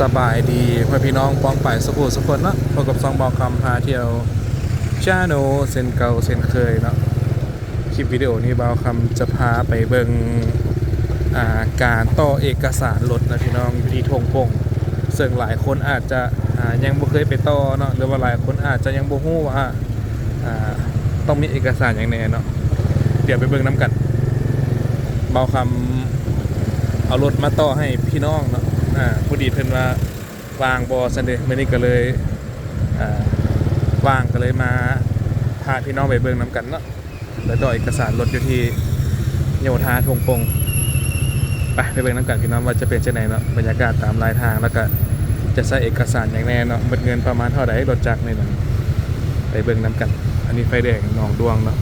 สบายดีพ่อพี่น้องปองไปสุขุสุขคนเนาะพบกับซองบอกคำพาเที่ยวชาโนเซนเก่าเซนเคยเนาะคลิปวิดีโอนี้บาวคำจะพาไปเบิงอ่าการต่อเอกสารรถนะพี่น้องอยู่ที่ทงปงซึ่งหลายคนอาจจะยังบ่เคยไปต่อเนาะหรือว่าหลายคนอาจจะยังบ่ฮู้ว่าาต้องมีเอกสารอย่างแน่เนาะเดี๋ยวไปเบิ่งน้ำกันเบาคำเอารถมาต่อให้พี่น้องเนาะ อ่าพอดีเพิ่นว่าวางบอสันเดย์มื่อนี้ก็เลยอ่าว่างก็เลยมาพาพี่น้องไปเบิ่งน้ำกันเนาะแล้วต่อเอกสารรถอยู่ที่โยธาทงปงไปไปเบิ่งน้ำกันพี่น้องว่าจะเป็นเช่นไหนเนาะบรรยากาศตามรายทางแล้วก็จะใช้เอกสารอย่างแน่เนาะเบิดเงินประมาณเท่าไหร่รถจักรนี่นะไปเบิ่งน้ำกัน อันนี้ไฟแดงหนองดวงเนาะ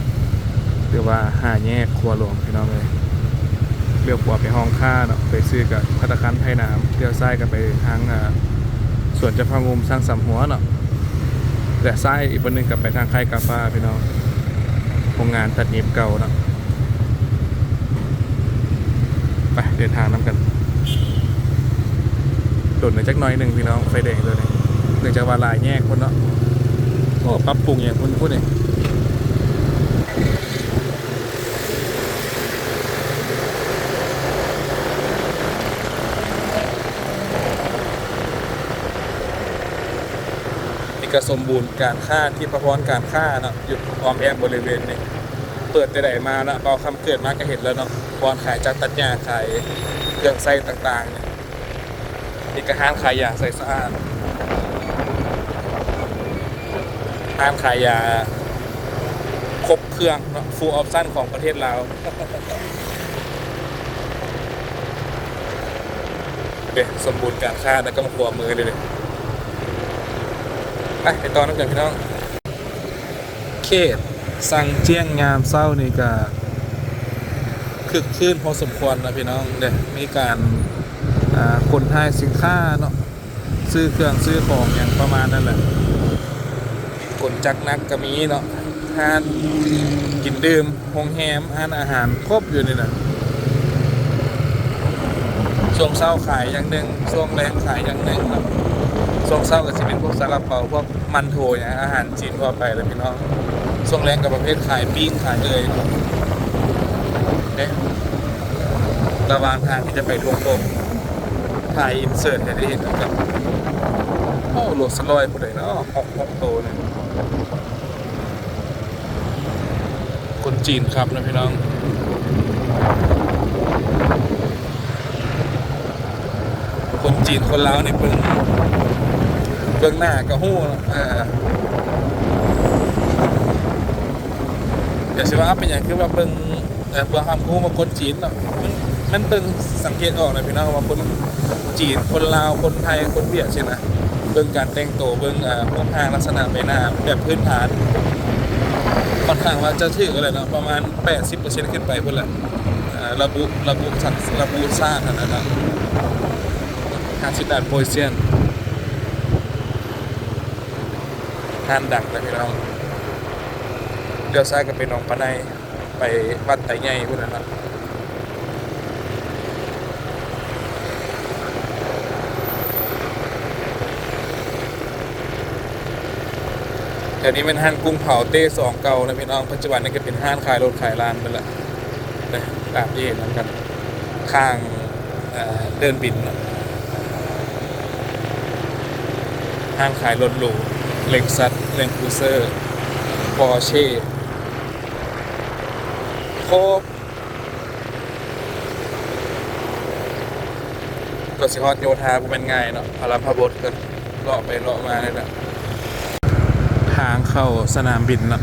หรือว่าห้าแยกครัวหลวงพี่น้องเลย เลี้ยวขวาไปห้องค่าเนาะไปซื้อกับพัตาคารไทยน้ำเลี้ยวซ้ายกันไปทางอ่าสวนจะพางุมสร้างสำหัวเนาะแต่ซ้ายอีกบนหนึ่งกลับไปทางค่ายกาฟ้าพี่น้องโรงงานตัดเนียบเก่าเนาะไปเดินทางน้ำกันโดดหน่อยจักน้อยหนึ่งพี่น้องไฟแดงเลยเนื่องจากว่าลายแยกคนเนาะโอ้ปรับปรุงอย่างคุณพูดเนี่ย นี่ก็สมบูรณ์การค่าที่ประพรการค่าเนาะอยู่ออมแอมบริเวณนี้เปิดแต่ไหนมาเนาะเอาคำเกิดมาก็เห็นแล้วเนาะบอนขายจากตัดหญ้าขายเครื่องไส้ต่างๆเนี่ยนี่ก็ห้างขายยาใส่สะอาดห้างขายยาครบเครื่องเนาะฟูลออปชั่นของประเทศลาเด็สมบูรณ์การค่าแล้วก็มาขัวมือเลยเลย ไปไปตอนนั้นกันพี่น้อง เขตสั่งเจียงงามเศร้านี่ก็คึกคืนพอสมควรนะพี่น้องเด้มีการอ่าคนไทยสินค้าเนาะซื้อเครื่องซื้อของอย่างประมาณนั่นแหละคนจักนักก็มีเนาะทานกินดื่มโรงแรมอาหารอาหารครบอยู่นี่นะช่วงเช้าขายอย่างหนึ่งช่วงแรงขายอย่างหนึ่งเนาะ ช่วงเช้าก็จะเป็นพวกซาลาเปาพวกมันโถอย่างอาหารจีนทั่วไปเลยพี่น้องช่วงแรงกับประเภทขายปิ้งขายเลยเนระหว่างทางที่จะไปทวงโปงถ่ายอินเสิร์ตให้ได้เห็นนะครับโอ้โหลดสลอยพอดีเนาะหกหกโตเนี่ยคนจีนครับนะพี่น้องคนจีนคนลาวนี่เพิ่ง เบื้องหน้าก็หู้เนาะอ่าอย่าสิว่าเป็นอย่างคือว่าเบิ่งเอ่อเบิ่งคำหู้มาคนจีนเนาะมันมันเบิ่งสังเกตออกนะพี่น้องว่าคนจีนคนลาวคนไทยคนเวียดใช่ไหมเบิ่งการแต่งตัวเบิ่งอ่าพวกทางลักษณะใบหน้าแบบพื้นฐานค่อนข้างว่าจะถืออะไรเนาะประมาณ 80%ขึ้นไปเพุ่อนแหละอ่าระบุระบุสัตระบุชาตินั่นนะทางสิดานโปยเซียน งานดังนะพี่น้องเดี๋ยวซ้ายก็ไปหนองปะไนไปวัดไตใหญ่พวกนั้นนะแถวนี้เป็นห้างกุ้งเผาเต้สองเก่านะพี่น้องปัจจุบันนี้ก็เป็นห้างขายรถขายร้านไปแล้วนะตามที่เห็นนะครับข้างเเดินบินนะห้างขายรถหรู เล็กซัสเลนคูเซอร์ปอร์เช่โคบก็สิฮอดโยธาบ่เป็นง่ายเนาะพาราพาบดก็เลาะไปเลาะมาเลยนะทางเข้าสนามบินเนาะ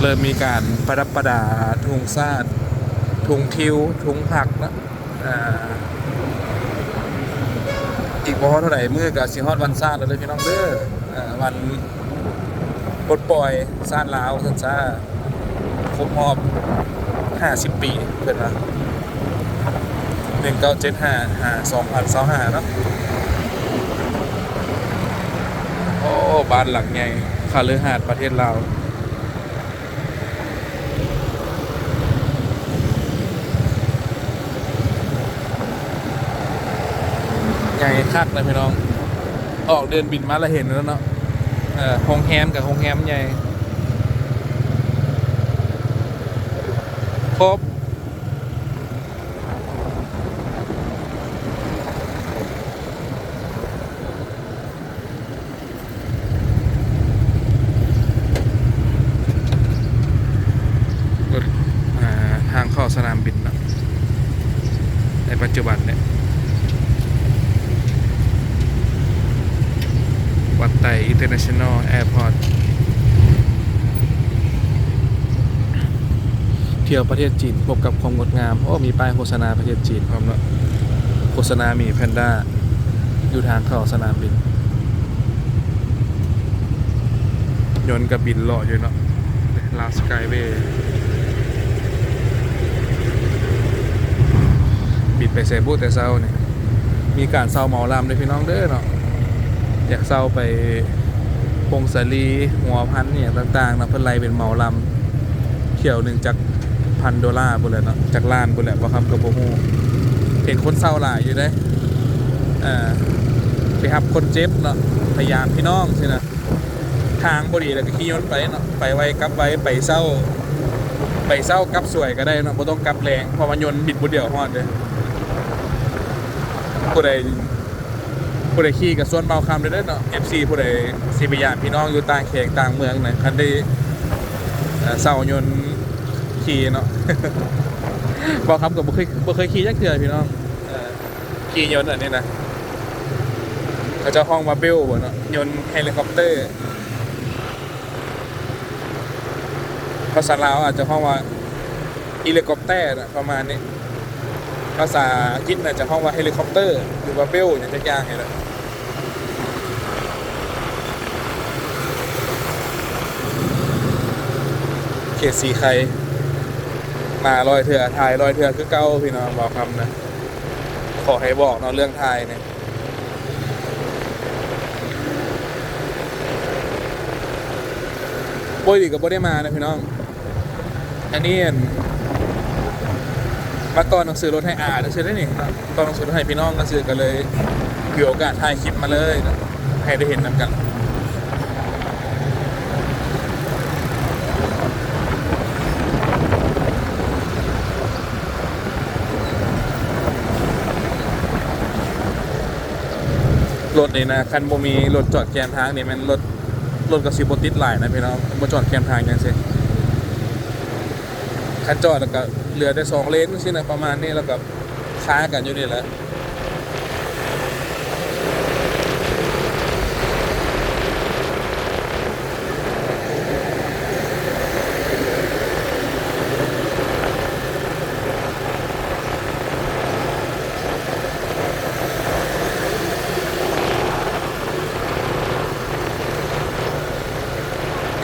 เริ่มมีการประดับประดาทุงซาดทุงทิวทุงผักนะอ่า อีกบ่เท่าไหร่มือกับสิฮอดวันซาดเลยพี่น้องเด้ออ่าวันปลดปล่อยซาดลาวสันซาครบรอบ50 ปีเพิ่นว่า1975หา2025เนาะโอ้บ้านหลังใหญ่คาลือหาดประเทศลาว ย ญ่คักเลยพี่น้อง ออกเดินบินมาแล้วเห็นแล้วเนาะเออโฮงแฮมกับโฮงแฮมใหญ่ครบทางเข้าสนามบินนะในปัจจุบันเนี่ย วัดไต่ International Airport เที่ยวประเทศจีนพบกับความงดงาม โอ้ มีป้ายโฆษณาประเทศจีนพร้อมแล้วโฆษณามีแพนด้า อยู่ทางเข้าสนามบิน ยนต์กับบินหล่ออยู่เนาะลาสกายเวบินไปเซบูแต่เช้าเนี่ยมีการเซาเหมาลำด้วยพี่น้องเด้อเนาะอยากเศร้าไป พงศาลีหัวพันเนี่ยต่างๆนะเพิ่นไล่เป็นเหมาลำเที่ยวหนึ่งจากพันดอลลาร์บุนแหละเนาะจากล้านบุนแหละบ่คำกับโบฮูเห็นคนเศร้าหลายอยู่เด้อ่าไปหับคนเจ็บเนาะพยายามพี่น้องสินะทางบดีแล้วก็ขี่ยนต์ไปเนาะไปไว้กลับไว้ไปเศร้า ไปเศร้ากลับสวยก็ได้เนาะบ่ต้องกลับแรงเพราะมันยนต์บิดบุเดียวฮอดเด้ผู้ใด ผู้ใดขี่กับส่วนเบาคำเลยเด้เนาะ FC ผู้ใดสิบยานพี่น้องอยู่ต่างแขกต่างเมืองนะคันได้เอ่อเสายนต์ขี่เนาะเบาคำกับบ่เคยบ่เคยขี่จักเทื่อพี่น้องขี่ยนต์อันนี้นะเขาจะห้องมาเบลบ่เนาะยนต์เฮลิคอปเตอร์ภาษาลาวอาจจะห้องว่าเฮลิคอปเตอร์นะประมาณนี้ภาษาอังกฤษน่าจจะห้องว่าเฮลิคอปเตอร์ หรือว่าเบลอย่างสักอย่างไงแหละเข ตสีไข่มาลอยเถื่อทายลอยเถื่อคือเก้าพี่น้องบอกคำนะขอให้บอกเนาะเรื่องทายเนี่ยโบยดีกับโบได้มานะพี่น้อง อันนี้นมาตอนหนังสือรถให้อ่านหนังสือได้นี่ครับตอนหนังสือรถให้พี่น้องหนังสือกันเลยมีโอกาสถ่ายคลิปมาเลยนะให้ได้เห็นนำกัน รถนี่นะคันบ่มีรถจอดแกมทางนี่มันรถรถกับสิบติดหลายนะพี่น้องบ่จอดแกมทางยังสิคันจอดแล้วก็เหลือได้สองเลนสินะประมาณนี้แล้วก็ค้ากันอยู่นี่แหละ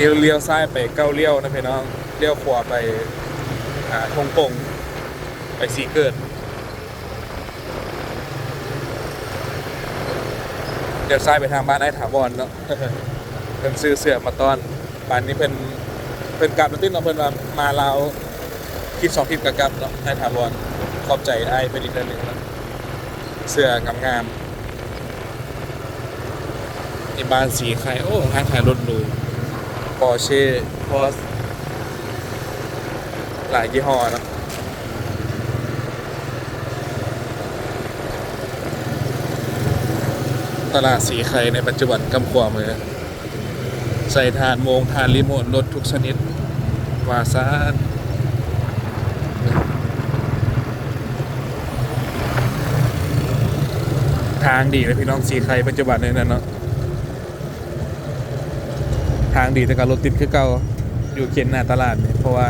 เลี้ยวซ้ายไปเก้าเลี้ยวนะพี่น้องเลี้ยวขวาไปอ่าทงปงไปสีเกิดเดี๋ยวซ้ายไปทางบ้านไอ้ถาวรเนาะเพิ่นซื้อเสื้อมาต้อนบ้านนี้เพิ่นเพิ่นกลับมาติ้นเนาะเพิ่นมามาลาวคลิปสองคลิปกับกลับเนาะไอ้ถาวรขอบใจไอ้เป็นอีกเรื่องหนึ่งเนะเสื้องามๆนี่บ้านสีไข่โอ้ทางขายรถหรู ปอร์เช่พอสหลายยี่ห้อนะตลาดสีไข่ในปัจจุบันกำขวามือ ใส่ทานโมงทานรีโมทรถทุกชนิดวาซานทางดีเลยพี่น้องสีไข่ปัจจุบันเนี่ยนะเนาะ ทางดีแต่การรถติดคือเก่าอยู่เขียนหน้าตลาดเนี่ยเพราะว่า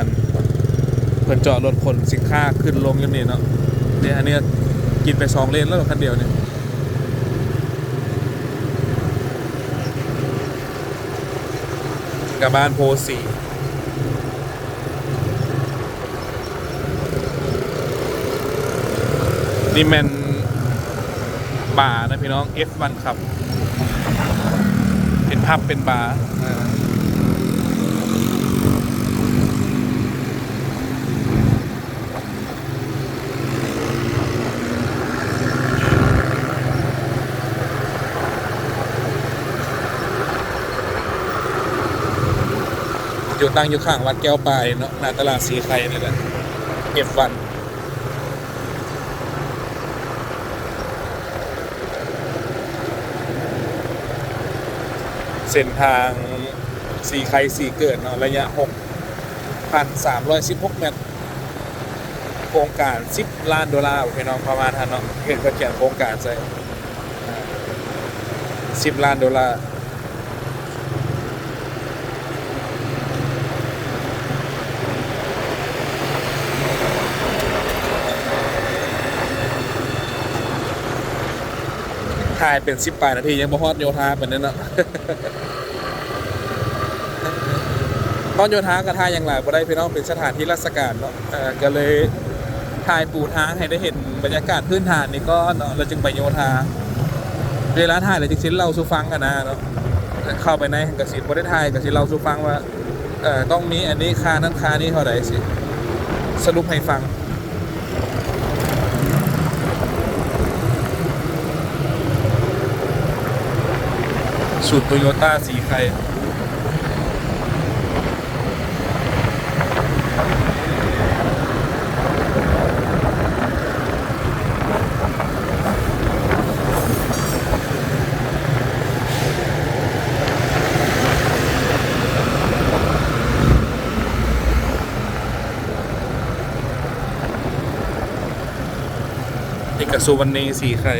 เพิ่นจอดรถขนสินค้าขึ้นลงอยู่นี่เนาะเนี่ยอันเนี้ยกินไปสองเลนแล้วคันเดียวเนี่ยกับบ้านโพสีนี่แมนบาร์นะพี่น้อง F1 ครับ เป็นพับเป็นบาร์อ่า อยู่ตั้งอยู่ข้างวัดแก้วปลายเนาะหน้าตลาดสีไข่นี่แหละเก็บวันเส้นทางสีไข่สีเกิดเนาะระยะ 6,316 เมตร โครงการ 10 ล้านดอลลาร์พี่น้องประมาณทันเนาะเห็นเขาเขียนโครงการใส่10 ล้านดอลลาร์ ถ่ายเป็นสิบปลายนาทียังบ่ฮอดโยธาเป็นนั่นเนาะตอนโยธาก็ถ่ายอย่างไรบ่ได้พี่น้องเป็นสถานที่ราชการเนาะก็เลยถ่ายปูทางให้ได้เห็นบรรยากาศพื้นฐานนี่ก็เนาะเราจึงไปโยธาเวลาถ่ายเราจึงสิเล่าสู่ฟังกันนะเนาะเข้าไปในกสิบ่ได้ถ่ายกสิเล่าสู่ฟังว่าต้องมีอันนี้ค่านั้นค่านี้เท่าไหร่สิสรุปให้ฟัง สูตรโตโยต้าสีไข่นี่กระสุวรรณีสีไข่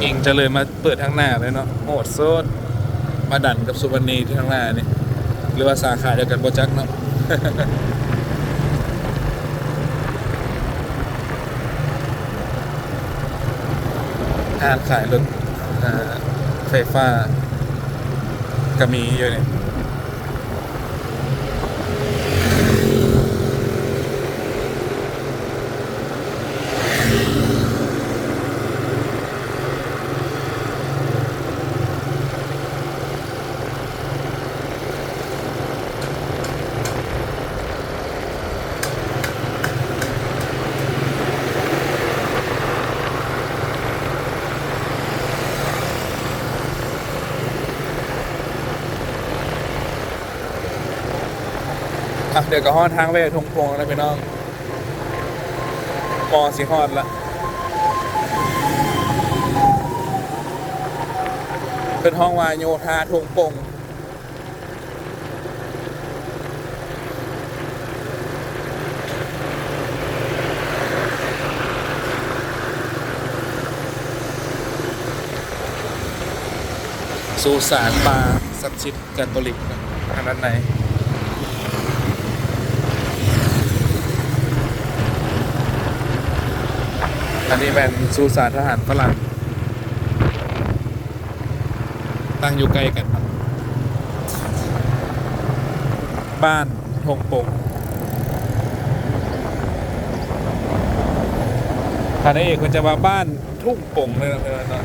เองจะเลยมาเปิดทางหน้าเลยเนาะโหดโซดมาดันกับสุวรรณีที่ทางหน้านี่หรือว่าสาขาเดียวกันโบจักเนาะห้างขายรถอ่าไฟฟ้าก็มีเยอะเนี่ย เดี๋ยวก็ฮอดทางไปทงโปงแล้วพี่น้องมอสิฮอดละเป็นห้องวายโยธาทงโปงสุสานป่าศักดิ์สิทธิ์แกตอลิกนะทางด้านใน อันนี้เป็นสุสานทหารฝรั่ง ตั้งอยู่ใกล้กันครับ บ้านทงปงทานเอกมันจะมาบ้านทุ่งปงเลยนะเพื่อนเนาะ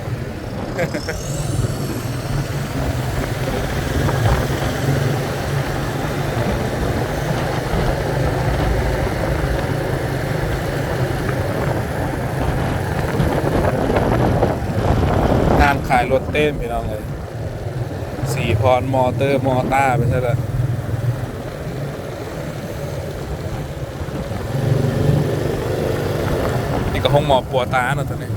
งานขาย รถเต้นพี่น้องเลยสี่พรมอเตอร์มอต้าไปใช่ลยนี่ก็ห้องหมอปัวตาเนอะตอนนี้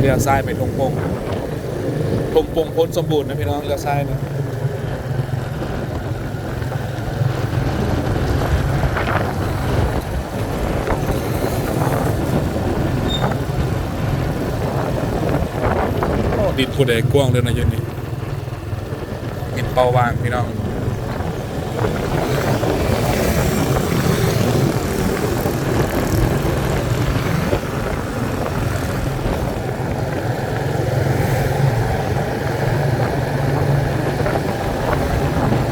เลี้ยวซ้ายไปทงปงทงปงพ้นสมบูรณ์นะพี่น้องเลี้ยวซ้ายนะ ดินผู้ใดกว้างเลยนะย็นนี้ดินเปาวางพี่น้อง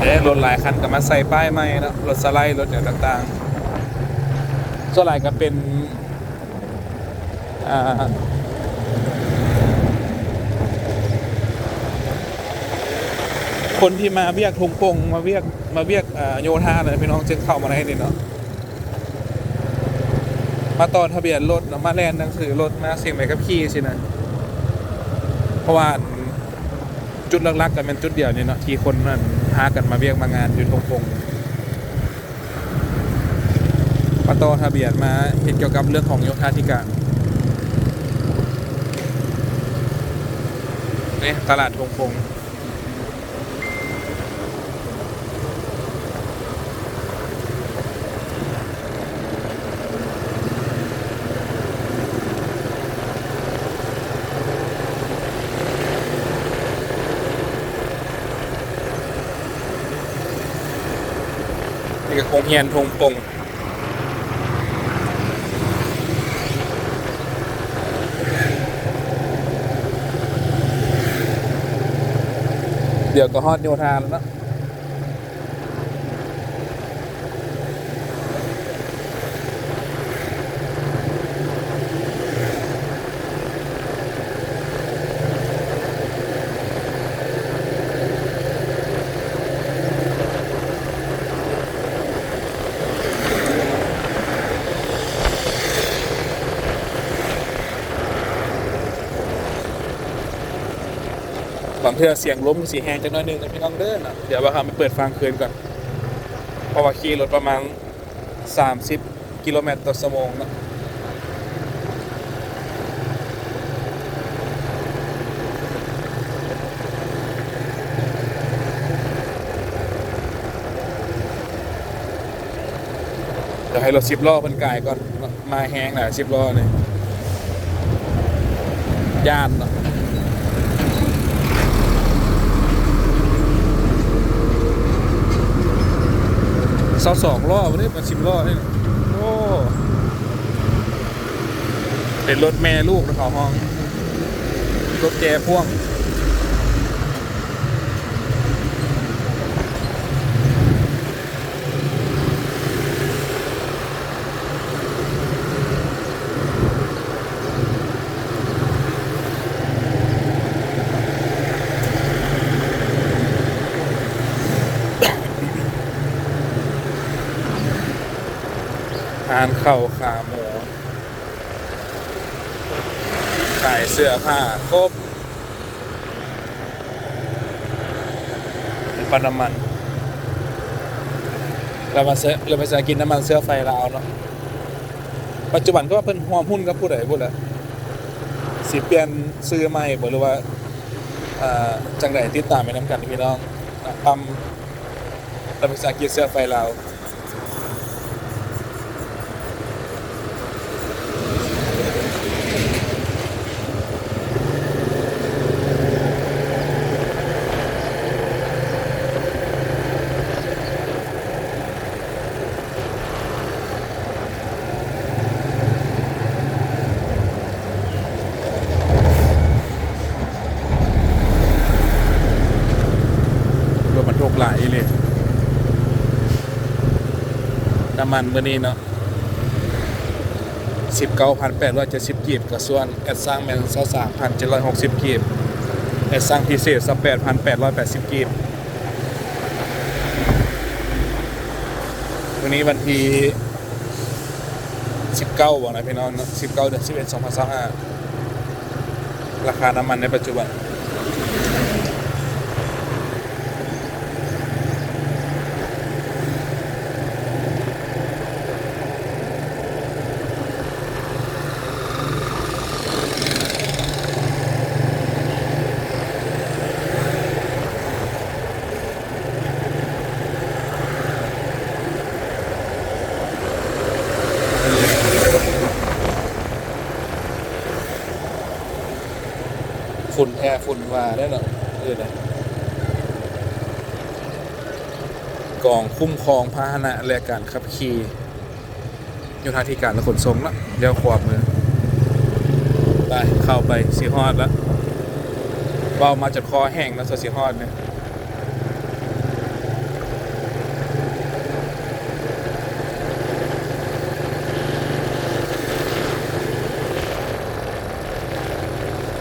เอ๊ะรถหลายคันก็มาใส่ป้ายใหม่นะรถสไลด์รถอย่างต่างๆส่วนหลายก็เป็นอ่า คนที่มาเวียกทุงปงมาเวียกมาเวียกโยธาเลยพี่น้องจึงเข้ามาในนี่เนาะมาต่อทะเบียนรถมาแลนหนังสือรถมาเสียงใบขับขี่สินะเพราะว่าจุดลักๆกันเป็นจุดเดียวนี่เนาะที่คนนั้นพากันมาเวียกมางานอยู่ทงปงมาต่อทะเบียนมาเห็นเกี่ยวกับเรื่องของโยธาธิการนี่ตลาดทงปง นี่ก็คงเฮียนทงปงเดี๋ยวก็ฮอดโยธาแล้วเนอะบางเทื่อเสียงล้มสีแหงจังน้อยนึงนะพี่น้องเด้อนะเดี๋ยวว่าทำไปเปิดฟังคืนก่อนเพราะว่าขี่รถประมาณ 30 กิโลเมตรต่อชั่วโมงนะเดี๋ยวให้รถสิบล้อมันกายก่อน มาแห้งแหละสิบล้อเนี่ยย่านเนาะ เสาสองล้อวันนี้มาชิมล้อนี่โอ้เป็นรถแม่ลูกนะเขาห้องรถแกพ่วงานข้าวขาหมูขายเสื้อผ้าครบเป็นปน้ำมันเรามาเสื้อเราไปจะกินน้ำมันเสื้อไฟลาวเนาะปัจจุบันก็ว่าเพิ่นหวมหุ้นกับผู้ใดผู้ใดสิเปลี่ยนซื้อใหม่บ่หรือว่าจังไดติดตามไปน้ำกันพี่น้องปั๊มเราไปจะกินเสื้อไฟลาว รถบรรทุกหลายเลยน้ำ มันเมื่อนี้เนาะสิบเก้าพันแปดร้อยเจ็ดสิบกีบกับส่วนแอดสร้างแมนสสามพันเจ็ดร้อยหกสิบกีบแอดสร้างพิเศษสักแปดพันแปดร้อยแปดสิบกีบวันนี้วันที่สิบเก้าบอกนะพี่น้องสิบเก้าเดือนสิบเอ็ดสองพันสองห้าราคาน้ำมันในปัจจุบัน ฝุ่นว่าได้หรอเออนะกองคุ้มครองพาหนะและการขับขี่โยธาธิการและขนส่งละเดี๋ยวขวามือไปเข้าไปสีฮอดล้วเบามาจากคอแห้งแล้วสีฮอดเนี่ย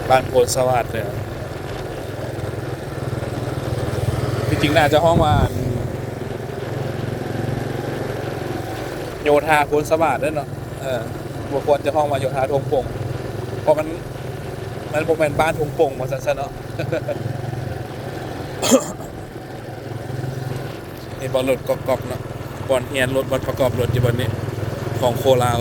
บ้านโพลสวัสดิ์เนี่ยที่ จริงน่าจะห้องว่า โยธาควรสวัสดิ์ด้วยเนาะเออบ่ควรจะห้องว่าโยธาทงปงเพราะมัน มันบ่แม่นบ้านทงปงว่าซั่นซะเนาะนี่บอลรถกอกๆเนาะบอลเฮียนรถบอลประกอบรถอยู่บนนี้ ของโคลาว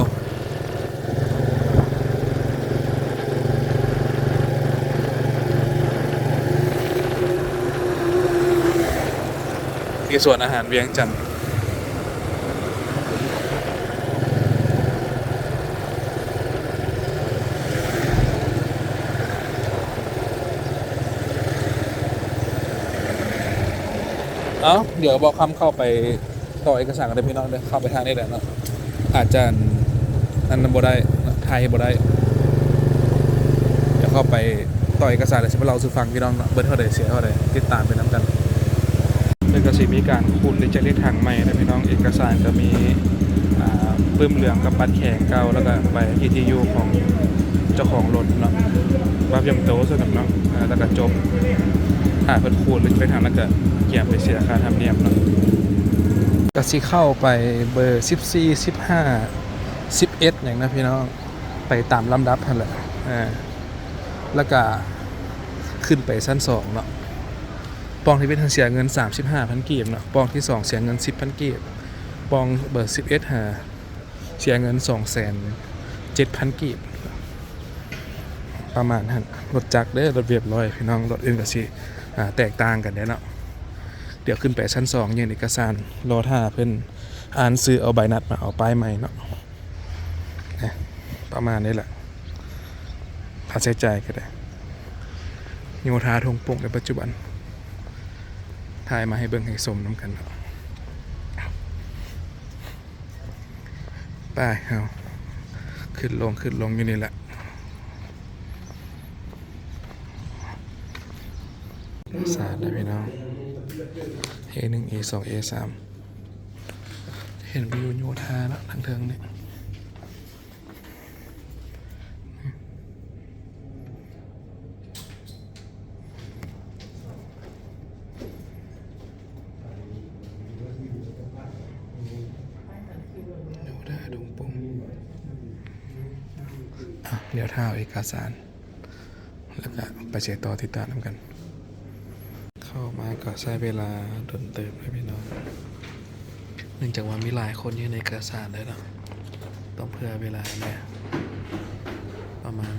ที่สวนอาหารเวียงจันทร์เอ้าเดี๋ยวบอกคำเข้าไปต่อเอกสารกันเลยพี่น้องเดี๋ยวเข้าไปทางนี้แหละเนาะอาจจะนั่นบ่ได้ไทยบ่ได้เดี๋ยวเข้าไปต่อเอกสารเลยใช่ไหมเราสู่ฟังพี่น้องเนาะเบิร์เท่าไหร่เสียเท่าไหร่ติดตามไปน้ำกัน แล้วก็สิมีการคูณในจะได้ทางใหม่นะพี่น้องเอกสารก็มีปื้มเหลืองกับบัตรแข็งเก่าแล้วก็ใบ TTU ของเจ้าของรถเนาะบับยำโตสำหรับเนาะอ่าแล้วก็จบถ้าเพิ่นคูณหรือจะได้ทางแล้วก็เกี่ยมไปเสียค่าธรรมเนียมเนาะก็สิเข้าไปเบอร์ 14 15 11 อย่างนะพี่น้องไปตามลำดับนั่นแหละอ่าแล้วก็ขึ้นไปชั้นสองเนาะ ปองที่เป็นทางเสียเงิน 35,000 กีบเนาะปองที่ 2 เสียเงิน 10,000 กีบปองเบอร์11หาเสียเงิน 2,700,000 กีบ ประมาณนั้นรถจักรเด้อรถเรียบร้อยพี่น้องรถอื่นก็สิแตกต่างกันเด้เนาะเดี๋ยวขึ้นไปชั้น2ยื่นเอกสารรอท่าเพิ่อนอ่านซื้อเอาใบนัดมาเอาป้ายใหม่เนาะประมาณนี้แหละค่าใช้จ่ายก็ได้โยธาทงป่งในปัจจุบัน ถ่ายมาให้เบิ่งให้สมน้ำกันครับไปเอาขึ้นลงขึ้นลงอยู่นี่แหละสาดนะพี่น้อง A หนึ่ง A สอง A สามเห็นวิวโยธาแล้วทางเทิงเนี่ยธาดงปงอะเดี๋ยวท่าเอกสาร แล้วก็ไปเช็คต่อติดตามนำกัน เข้ามาก็ใช้เวลาดนเติมให้พี่น้องเนื่องจากว่ามีหลายคนอยู่ในเอกสารเลยเนาะต้องเพื่อเวลาเนี่ยประมาณ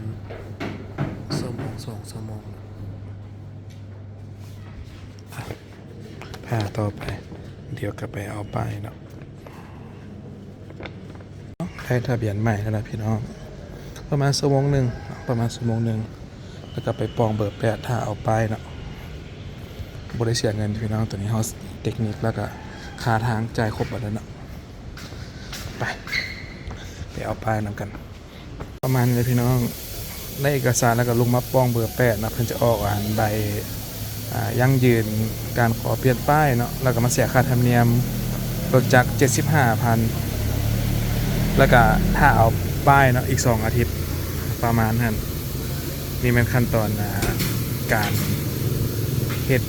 สมงสองสมงอะพาต่อไป เดี๋ยวก็ไปเอาไปเนาะได้ทะเบียนใหม่แล้วนะพี่น้อง ประมาณชั่วโมงหนึ่งประมาณชั่วโมงหนึ่งแล้วก็ไปปองเบอร์แปดถ้าเอาป้ายเนาะบริเสียเงินพี่น้องตัวนี้เฮาเทคนิคแล้วก็คาทางจ่ายครบหมดแล้วเนาะไปไปเอาป้ายนำกัน ประมาณนี้พี่น้องในเอกสารแล้วก็ลงมาป้องเบอร์แปดนะเพิ่นจะออกอ่านใบยั่งยืนการขอเปลี่ยนป้ายเนาะแล้วก็มาเสียค่าธรรมเนียมรถจักร75,000 แล้วก็ถ้าเอาป้ายเนาะอีก 2 อาทิตย์ ประมาณนั้นนี่เป็นขั้นตอนอการเฮ็ด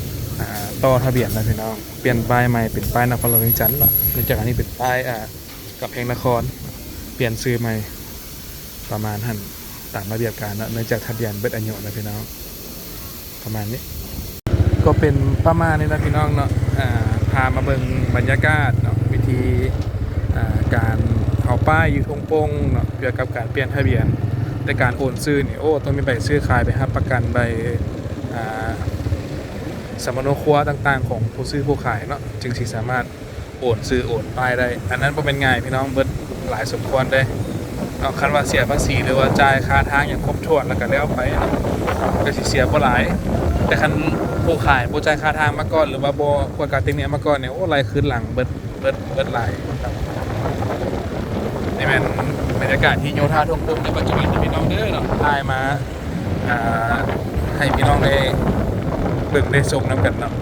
ต่อทะเบียนนะพี่น้องเปลี่ยนป้ายใหม่เป็นป้ายนครหลวงจันทร์เนาะเนื่องจากอันนี้เป็นป้ายกับเพลงนคร เปลี่ยนซื้อใหม่ประมาณหันตามระเบียบการเนาะเนื่องจากทะเบียนเบิดอายุนะพี่น้องประมาณนี้ ก็เป็นประมาณนี้นะพี่น้องเนาะพามาเบิ่งบรรยากาศเนาะวิธีการเอาป้ายอยู่ทงโปงเนาะเกี่ยวกับการเปลี่ยนทะเบียน แต่การโอนซื้อนี่โอ้ต้องมีใบซื้อขายไปรับประกันใบสมโนครัวต่าง ๆ ของผู้ซื้อผู้ขายเนาะจึงสิสามารถโอนซื้อโอนป้ายได้ อันนั้นเป็นง่ายพี่น้องเบิดหลายสมควรได้เอาคันว่าเสียภาษีหรือว่าจ่ายค่าทางอย่างครบถ้วนแล้วก็แล้วไปเก็สิเสียบ่หลาย แต่คันผู้ขายบ่จ่ายค่าทางมาก่อนหรือว่าบ่ประกาศติงเนี้ยมาก่อนเนี่ยโอ้รายคืนหลังเบิดเบิดเบิดหลายครับนี่เป็น บรรยากาศที่โยธาทงปุ่มในปัจจุบันที่พี่น้องเด้อเนาะถ่ายมาอ่าให้พี่น้องได้เบิ่งได้ชมน้ำกันเนาะ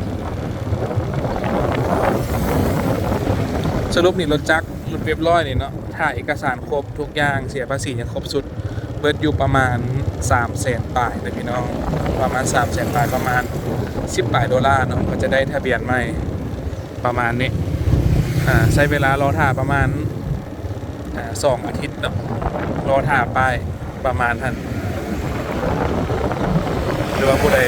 สรุปนี่รถจักรรถเรียบร้อยนี่เนาะถ่ายเอกสารครบทุกอย่างเสียภาษียังครบสุด เบิดอยู่ประมาณ3 0 0แสนบาทเลยพี่น้อง ประมาณ3 0 0แสนบาทประมาณ 10ปลายดอลลาร์เนาะก็จะได้ทะเบียนใหม่ประมาณนี้อ่าใช้เวลารอถ่าประมาณ สองอาทิตย์เนาะรอถ่าป้ายประมาณท่านหรือว่าผู้ใด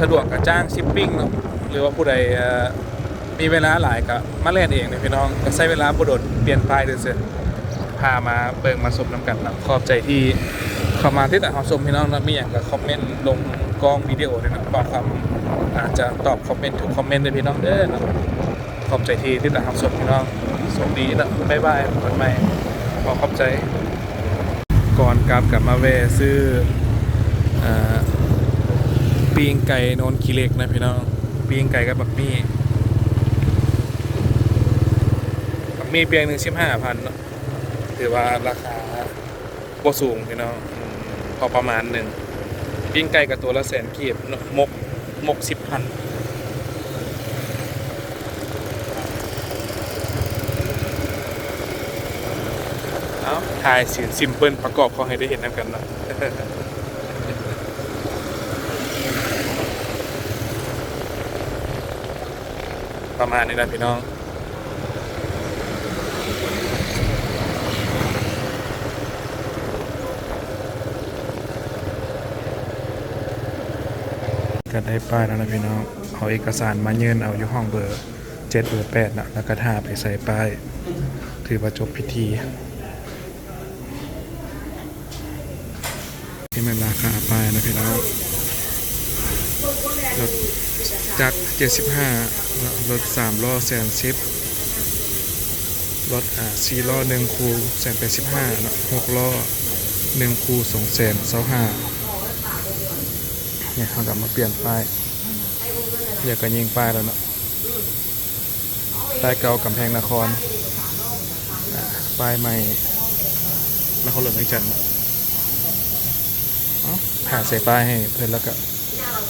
สะดวกกับจ้างชิปปิ้งเนาะหรือว่าผู้ใดมีเวลาหลายก็มาเล่นเองเนี่ยพี่น้องก็ใช้เวลาบ่โดดเปลี่ยนป้ายเด้อเสียพามาเบิ่งมาสมน้ำกันนะขอบใจที่เข้ามาที่แต่เขาชมพี่น้องนะมีอย่างกับคอมเมนต์ลงกล้องวิดีโอด้วยนะบางคำอาจจะตอบคอมเมนต์ทุกคอมเมนต์ด้วยพี่น้องเด้อนะขอบใจที่ที่แต่เขาชมพี่น้อง สวัสดีนะบ๊ายบายคนใหม่ขอขอบใจ ก่อนกลับกลับมาแวซื้ออปีงไก่โนนขี้เหล็กนะพี่น้องปีงไก่กับบักมี่บักมี่เพียงหนึ่งสิบห้าพันเนาะถือว่าราคาบ่สูงพี่น้องพอประมาณหนึ่งปิ้งไก่กับตัวละแสนกีบมกมกสิบพันเอา ถ่ายสินซิมเปิลประกอบขอให้ได้เห็นนำกันเนาะประมาณนี้นะพี่น้องก็ได้ป้ายแล้วนะพี่น้อง เอาเอกสารมายื่นเอาอยู่ห้องเบอร์เจ็ดเบอร์แปดนะแล้วก็ท่าไปใส่ป้าย ถือว่าจบพิธี นี่มันราคาไปนะพี่น้องรถจักร75 รถ3ล้อแสนสิบรถอ่า4ล้อ1คูแสนแปดสิบห้าเนาะ6ล้อ1คู2แสนเศร้าห้าเนี่ยเขากลับมาเปลี่ยนป้ายเรียกกันยิงป้ายแล้วเนาะป้ายเก่ากำแพงนครป้ายใหม่นครหลวงเวียงจันทร์เนาะ ผ่าใส่ป้ายให้เพื่อนแล้วก็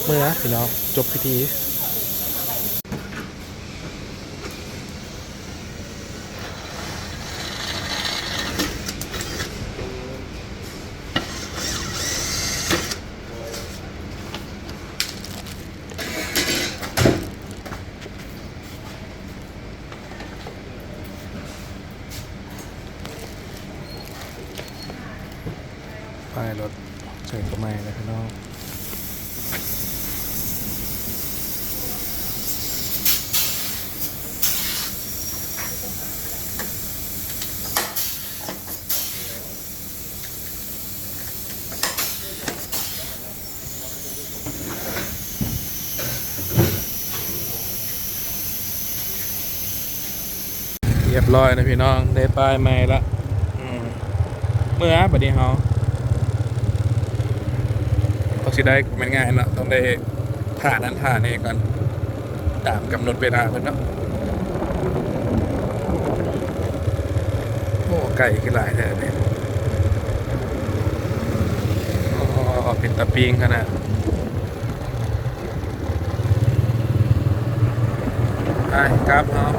เมื่อพี่น้องจบพิธีป้ายรถ ใส่กระไม้เลยพี่น้องเรียบร้อยนะพี่น้องได้ป้ายใหม่ละเมื่อบัดนี้เฮาเขา สิได้แมันง่ายเนาะต้องได้ผ่านนั้นผ่านนี้ก่อนตามกำหนดเวลาเพิ่นเนาะโอ้ไก่ขึ้นหลายแท้เนี่ยอ๋อเป็นตะปิงขนาดไปครับเนาะ